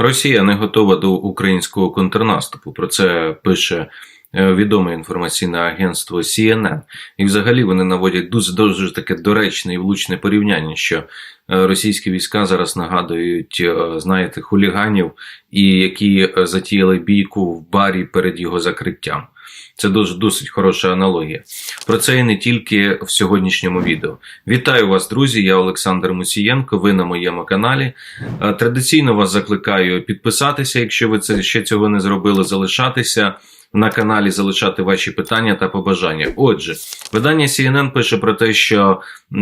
Росія не готова до українського контрнаступу. Про це пише е, відоме інформаційне агентство CNN. І взагалі вони наводять дуже дуже таке доречне і влучне порівняння, що е, російські війська зараз нагадують, е, знаєте, хуліганів, і які затіяли бійку в барі перед його закриттям. Це дуже досить хороша аналогія. Про це і не тільки в сьогоднішньому відео. Вітаю вас, друзі! Я Олександр Мусієнко. Ви на моєму каналі. Е, Традиційно вас закликаю підписатися, якщо ви це ще цього не зробили, залишатися на каналі, залишати ваші питання та побажання. Отже, видання CNN пише про те, що е,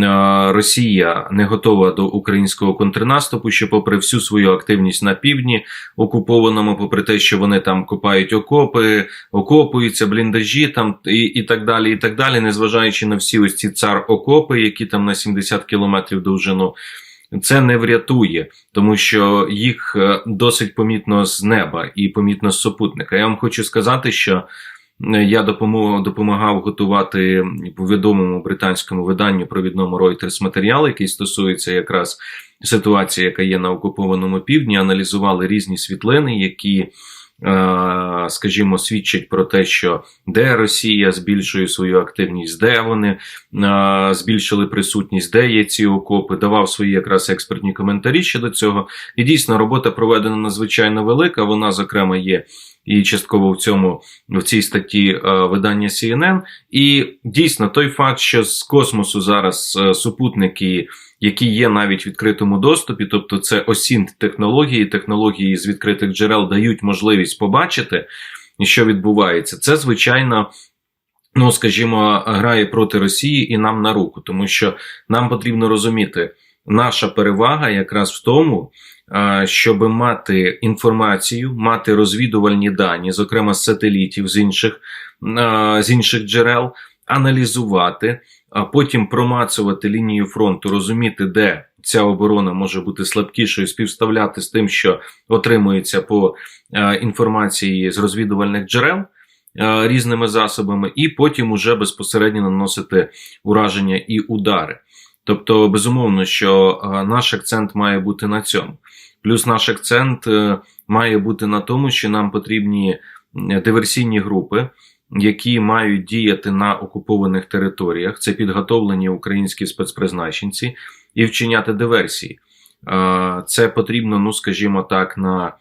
Росія не готова до українського контрнаступу, що, попри всю свою активність на півдні, окупованому, попри те, що вони там копають окопи, окопуються, бліндажі там і, і так далі, і так далі, незважаючи на всі ось ці цар окопи, які там на 70 кілометрів довжину. Це не врятує, тому що їх е, досить помітно з неба і помітно з супутника. Я вам хочу сказати, що я допомагав, готувати готувати відомому британському виданню провідному Reuters матеріал, який стосується якраз ситуації, яка є на окупованому півдні. Аналізували різні світлини, які скажімо, свідчать про те, що де Росія збільшує свою активність, де вони е, збільшили присутність, де є ці окопи, давав свої якраз експертні коментарі щодо цього. І дійсно робота проведена надзвичайно велика. Вона, зокрема, є. І частково в цьому в цій статті е, видання CNN. І дійсно той факт, що з космосу зараз е, супутники, які є навіть в відкритому доступі, тобто це осінт технології, технології з відкритих джерел дають можливість побачити, що відбувається. Це звичайно. Ну, скажімо, грає проти Росії і нам на руку, тому що нам потрібно розуміти, наша перевага якраз в тому, щоб мати інформацію, мати розвідувальні дані, зокрема з сателітів з інших, з інших джерел, аналізувати, а потім промацувати лінію фронту, розуміти, де ця оборона може бути слабкішою, співставляти з тим, що отримується по інформації з розвідувальних джерел. Різними засобами, і потім уже безпосередньо наносити ураження і удари. Тобто, безумовно, що наш акцент має бути на цьому. Плюс наш акцент е, має бути на тому, що нам потрібні диверсійні групи, які мають діяти на окупованих територіях. Це підготовлені українські спецпризначенці і вчиняти диверсії. Це потрібно, ну скажімо так, на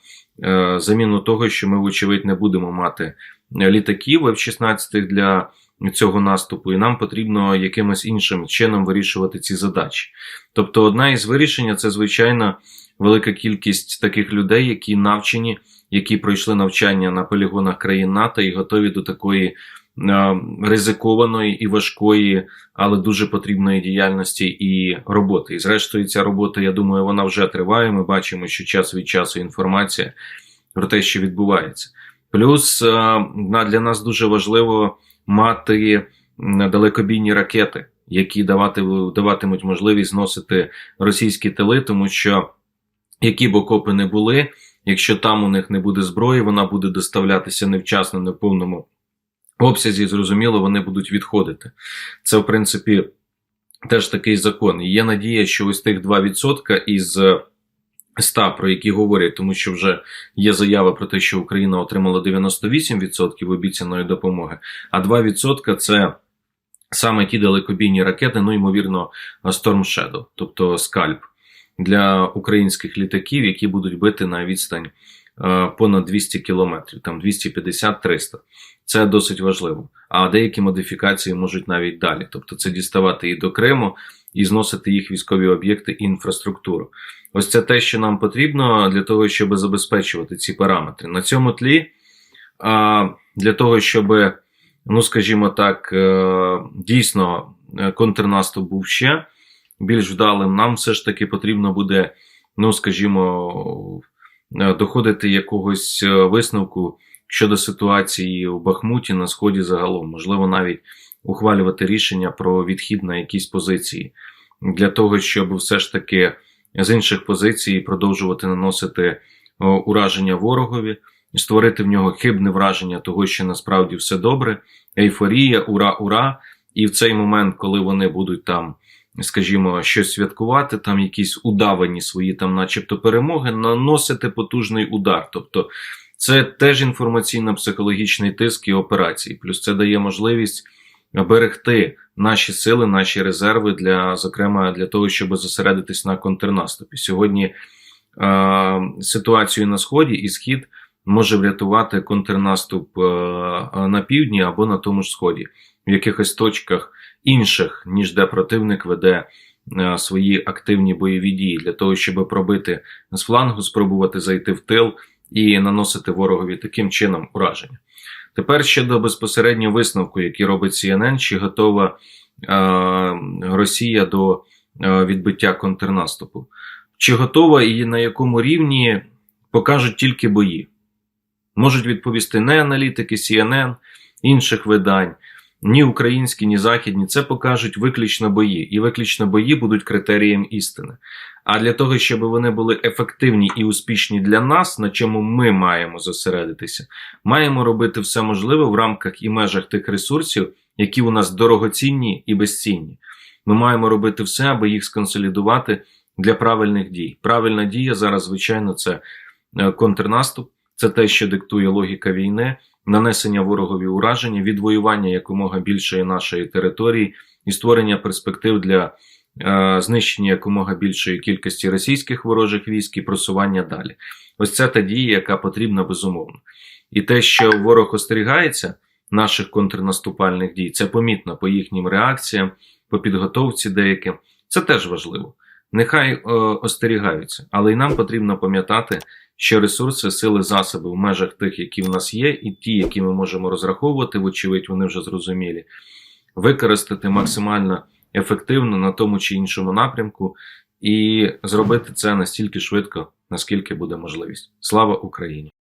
е, заміну того, що ми, вочевидь, не будемо мати літаків F-16 для цього наступу, і нам потрібно якимось іншим чином вирішувати ці задачі. Тобто, одна із вирішення це звичайно велика кількість таких людей, які навчені, які пройшли навчання на полігонах країн НАТО і готові до такої е, ризикованої і важкої, але дуже потрібної діяльності і роботи. І зрештою, ця робота, я думаю, вона вже триває. Ми бачимо, що час від часу інформація про те, що відбувається. Плюс е, для нас дуже важливо мати далекобійні ракети, які давати, даватимуть можливість зносити російські тили, тому що які б окопи не були, якщо там у них не буде зброї, вона буде доставлятися невчасно, не в повному обсязі, зрозуміло, вони будуть відходити. Це, в принципі, теж такий закон. І є надія, що ось тих 2% із 100, про які говорять, тому що вже є заява про те, що Україна отримала 98% обіцяної допомоги, а 2% це. Саме ті далекобійні ракети, ну ймовірно, Storm Shadow, тобто скальп для українських літаків, які будуть бити на відстань е, понад 200 кілометрів, там 250-300. Це досить важливо. А деякі модифікації можуть навіть далі. Тобто це діставати і до Криму, і зносити їх військові об'єкти і інфраструктуру. Ось це те, що нам потрібно для того, щоб забезпечувати ці параметри. На цьому тлі, для того, щоб, ну скажімо так, е, дійсно е, контрнаступ був ще більш вдалим, нам все ж таки потрібно буде, ну скажімо, е, доходити якогось е, висновку щодо ситуації у Бахмуті на сході загалом, можливо, навіть ухвалювати рішення про відхід на якісь позиції для того, щоб все ж таки з інших позицій продовжувати наносити е, ураження ворогові. Створити в нього хибне враження того, що насправді все добре, ейфорія, ура, ура! І в цей момент, коли вони будуть там скажімо, щось святкувати, там якісь удавані свої, там, начебто, перемоги, наносити потужний удар. Тобто, це теж інформаційно-психологічний тиск і операції. Плюс це дає можливість берегти наші сили, наші резерви для, зокрема, для того, щоб зосередитись на контрнаступі. Сьогодні е, ситуацію на сході і схід може врятувати контрнаступ е, на півдні або на тому ж сході, в якихось точках інших, ніж де противник веде е, свої активні бойові дії для того, щоб пробити з флангу, спробувати зайти в тил і наносити ворогові таким чином ураження. Тепер щодо безпосередньо висновку, який робить CNN, чи готова е, Росія до е, відбиття контрнаступу. Чи готова і на якому рівні покажуть тільки бої. Можуть відповісти не аналітики CNN, інших видань, ні українські, ні західні. Це покажуть виключно бої. І виключно бої будуть критерієм істини. А для того, щоб вони були ефективні і успішні для нас, на чому ми маємо зосередитися, маємо робити все можливе в рамках і межах тих ресурсів, які у нас дорогоцінні і безцінні. Ми маємо робити все, аби їх сконсолідувати для правильних дій. Правильна дія зараз, звичайно, це е, контрнаступ, це те, що диктує логіка війни, нанесення ворогові ураження, відвоювання якомога більшої нашої території і створення перспектив для е, знищення якомога більшої кількості російських ворожих військ і просування далі. Ось це та дія, яка потрібна безумовно. І те, що ворог остерігається наших контрнаступальних дій, це помітно по їхнім реакціям, по підготовці деяким. Це теж важливо. Нехай е, остерігаються, але й нам потрібно пам'ятати, що ресурси, сили, засоби в межах тих, які в нас є, і ті, які ми можемо розраховувати, вочевидь, вони вже зрозумілі, використати максимально ефективно на тому чи іншому напрямку, і зробити це настільки швидко, наскільки буде можливість. Слава Україні!